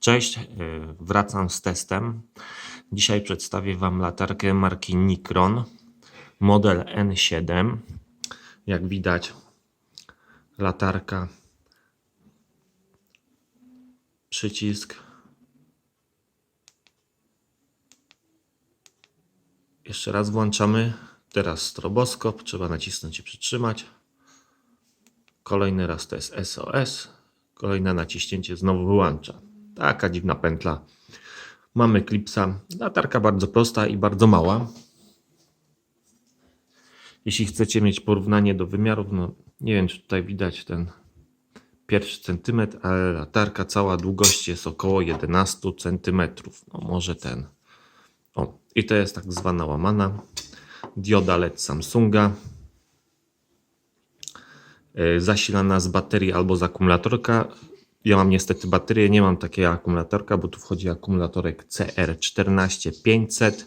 Cześć, y, wracam z testem. Dzisiaj przedstawię Wam latarkę marki Nikron, model N7. Jak widać, latarka, przycisk. Jeszcze raz włączamy. Teraz stroboskop, trzeba nacisnąć i przytrzymać. Kolejny raz to jest SOS. Kolejne naciśnięcie znowu wyłącza. Taka dziwna pętla. Mamy klipsa. Latarka bardzo prosta i bardzo mała. Jeśli chcecie mieć porównanie do wymiarów, no nie wiem czy tutaj widać ten pierwszy centymetr, ale latarka cała długość jest około 11 centymetrów. No może ten. O, i to jest tak zwana łamana. Dioda LED Samsunga e, zasilana z baterii albo z akumulatorka. Ja mam niestety baterię, nie mam takiego akumulatorka, bo tu wchodzi akumulatorek CR14500,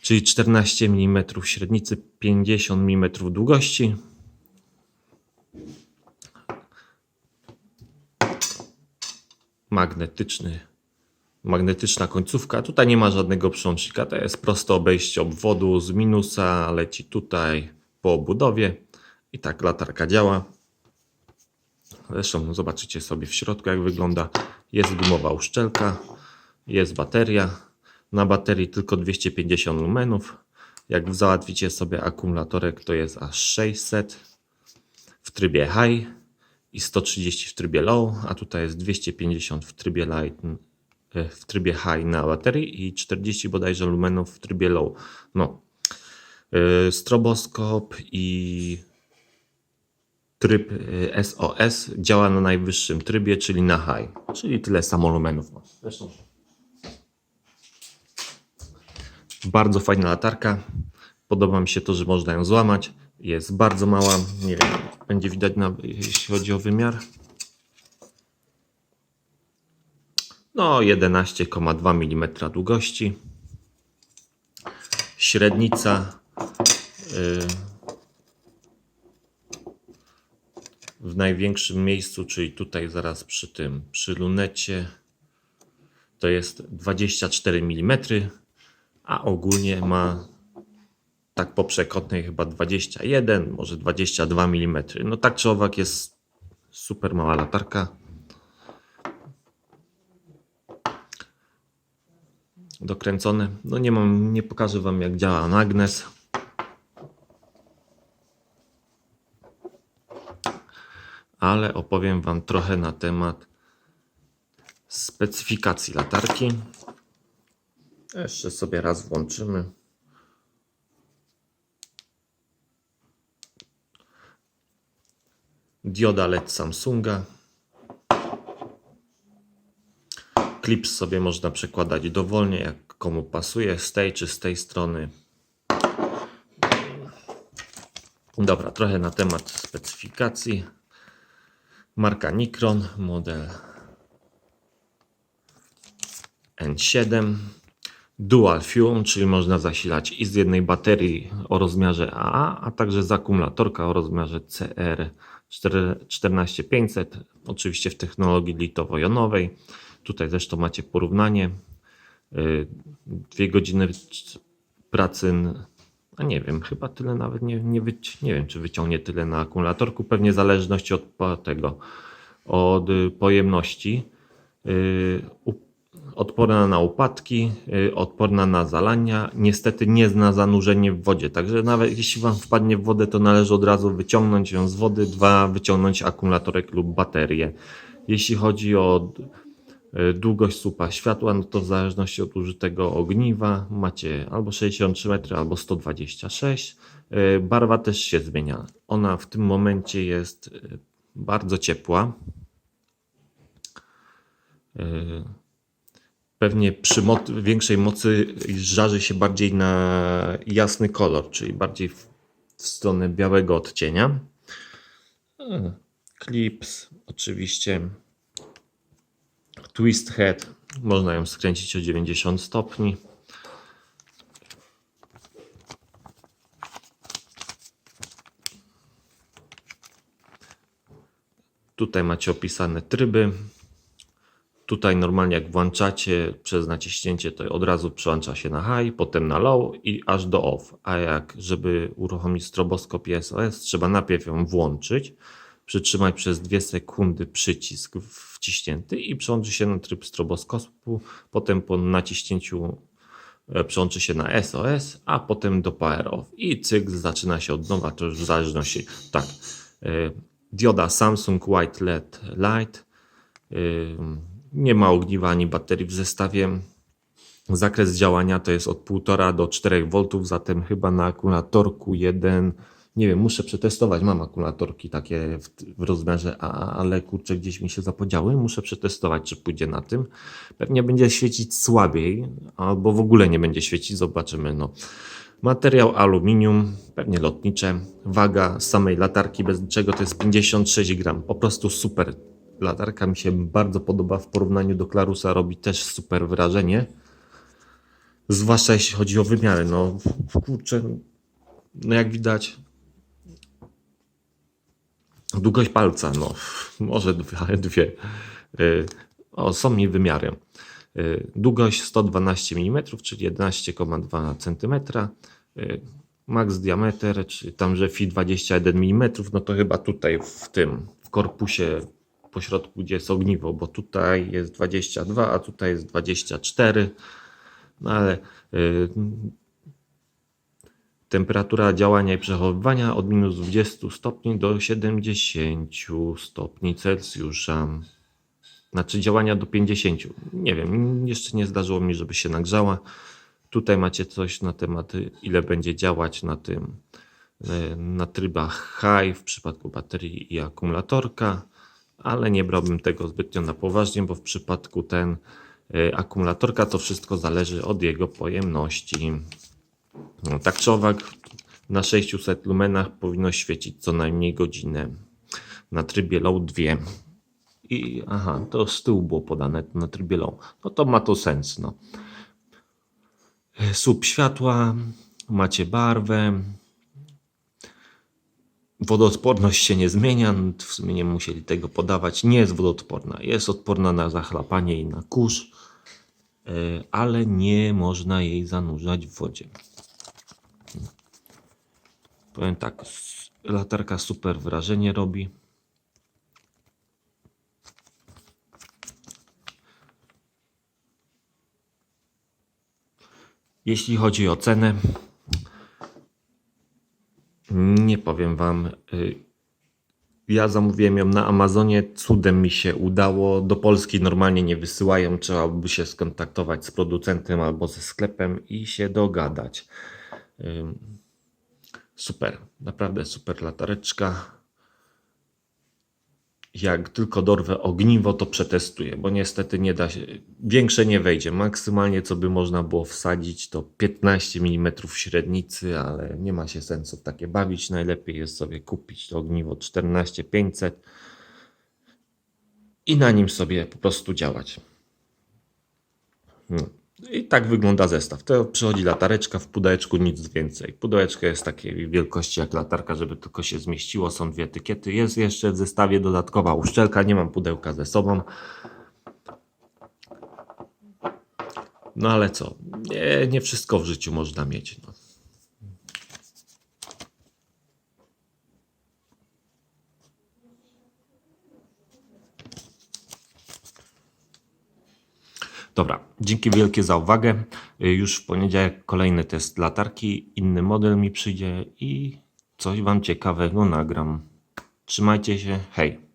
czyli 14 mm średnicy, 50 mm długości. Magnetyczny, magnetyczna końcówka. Tutaj nie ma żadnego przełącznika, to jest proste obejście obwodu z minusa, leci tutaj po obudowie i tak latarka działa. Zresztą zobaczycie sobie w środku jak wygląda. Jest gumowa uszczelka, jest bateria. Na baterii tylko 250 lumenów. Jak załatwicie sobie akumulatorek to jest aż 600 w trybie high i 130 w trybie low, a tutaj jest 250 w trybie light, e, w trybie high na baterii i 40 bodajże lumenów w trybie low. No. Yy, Stroboskop i tryb y, SOS działa na najwyższym trybie, czyli na high, czyli tyle samo lumenów. ma. Bardzo fajna latarka. Podoba mi się to, że można ją złamać. Jest bardzo mała. Nie wiem, będzie widać, na, jeśli chodzi o wymiar. No, 11,2 mm długości. Średnica. y, w największym miejscu, czyli tutaj zaraz przy tym, przy lunecie, to jest 24 mm, a ogólnie ma tak po przekątnej chyba 21, może 22 mm. No tak czy owak jest super mała latarka. Dokręcone. No nie mam, nie pokażę wam jak działa magnes. Ale opowiem Wam trochę na temat specyfikacji latarki. Jeszcze sobie raz włączymy. Dioda LED Samsunga. Klips sobie można przekładać dowolnie, jak komu pasuje, z tej czy z tej strony. Dobra, trochę na temat specyfikacji. Marka Nikron, model N7. Dual Fuel, czyli można zasilać i z jednej baterii o rozmiarze AA, a także z akumulatorka o rozmiarze CR 14500, oczywiście w technologii litowo-jonowej. Tutaj zresztą macie porównanie. Y, Dwie godziny pracy a nie wiem, chyba tyle nawet nie, nie, wyci- nie wiem, czy wyciągnie tyle na akumulatorku. Pewnie w zależności od tego, od y, pojemności. Yy, odporna na upadki, yy, odporna na zalania. Niestety nie na zanurzenie w wodzie. Także nawet jeśli Wam wpadnie w wodę, to należy od razu wyciągnąć ją z wody. Dwa, wyciągnąć akumulatorek lub baterię. Jeśli chodzi o długość słupa światła, no to w zależności od użytego ogniwa macie albo 63 metry, albo 126. Y, Barwa też się zmienia. Ona w tym momencie jest y, bardzo ciepła. Y, Pewnie przy mo- większej mocy żarzy się bardziej na jasny kolor, czyli bardziej w, w stronę białego odcienia. Y, Clips, oczywiście twist head. Można ją skręcić o 90 stopni. Tutaj macie opisane tryby. Tutaj normalnie jak włączacie przez naciśnięcie, to od razu przełącza się na high, potem na low i aż do off. A jak żeby uruchomić stroboskop SOS, trzeba najpierw ją włączyć, przytrzymać przez 2 sekundy przycisk wciśnięty i przełączy się na tryb stroboskopu. Potem po naciśnięciu e, przełączy się na SOS, a potem do Power Off. I cykl zaczyna się od nowa, to już w zależności. Tak, e, dioda Samsung White LED Light. e, Nie ma ogniwa ani baterii w zestawie. Zakres działania to jest od 1,5 do 4 V, zatem chyba na akumulatorku jeden. Nie wiem, muszę przetestować. Mam akumulatorki takie w, w rozmiarze A, ale kurczę, gdzieś mi się zapodziały. Muszę przetestować, czy pójdzie na tym. Pewnie będzie świecić słabiej, albo w ogóle nie będzie świecić. Zobaczymy. No. Materiał aluminium, pewnie lotnicze. Waga samej latarki bez niczego to jest 56 gram. Po prostu super. Latarka mi się bardzo podoba w porównaniu do Klarusa. Robi też super wrażenie. Zwłaszcza jeśli chodzi o wymiary. No kurczę, no jak widać, długość palca, no może dwie. dwie. Y, O, są mi wymiary. Y, Długość 112 mm, czyli 11,2 cm. Y, Max diameter, czyli tam, że fi 21 mm, no to chyba tutaj w tym, w korpusie po środku, gdzie jest ogniwo, bo tutaj jest 22, a tutaj jest 24. No ale temperatura działania i przechowywania od minus 20 stopni do 70 stopni Celsjusza. Znaczy działania do 50. Nie wiem, jeszcze nie zdarzyło mi, żeby się nagrzała. Tutaj macie coś na temat, ile będzie działać na tym, y, na trybach high w przypadku baterii i akumulatorka, ale nie brałbym tego zbytnio na poważnie, bo w przypadku ten y, akumulatorka to wszystko zależy od jego pojemności. No, tak czy owak, na 600 lumenach powinno świecić co najmniej godzinę. Na trybie low 2. I aha, to z tyłu było podane na trybie low. No to ma to sens. No. Słup światła, macie barwę. Wodoodporność się nie zmienia, w sumie nie musieli tego podawać. Nie jest wodoodporna. Jest odporna na zachlapanie i na kurz, e, ale nie można jej zanurzać w wodzie. Powiem tak, latarka super wrażenie robi. Jeśli chodzi o cenę, nie powiem Wam. y, Ja zamówiłem ją na Amazonie, cudem mi się udało. Do Polski normalnie nie wysyłają, trzeba by się skontaktować z producentem albo ze sklepem i się dogadać. Super, naprawdę super latareczka. Jak tylko dorwę ogniwo, to przetestuję, bo niestety nie da się. Większe nie wejdzie. Maksymalnie co by można było wsadzić to 15 mm średnicy, ale nie ma się sensu takie bawić. Najlepiej jest sobie kupić to ogniwo 14500 i na nim sobie po prostu działać. Hmm. I tak wygląda zestaw. To przychodzi latareczka w pudełeczku, nic więcej. Pudełeczko jest takiej wielkości jak latarka, żeby tylko się zmieściło. Są dwie etykiety. Jest jeszcze w zestawie dodatkowa uszczelka. Nie mam pudełka ze sobą. No ale co? Nie, nie wszystko w życiu można mieć. No. Dobra, dzięki wielkie za uwagę. Y, Już w poniedziałek kolejny test latarki, inny model mi przyjdzie i coś Wam ciekawego nagram. Trzymajcie się, hej!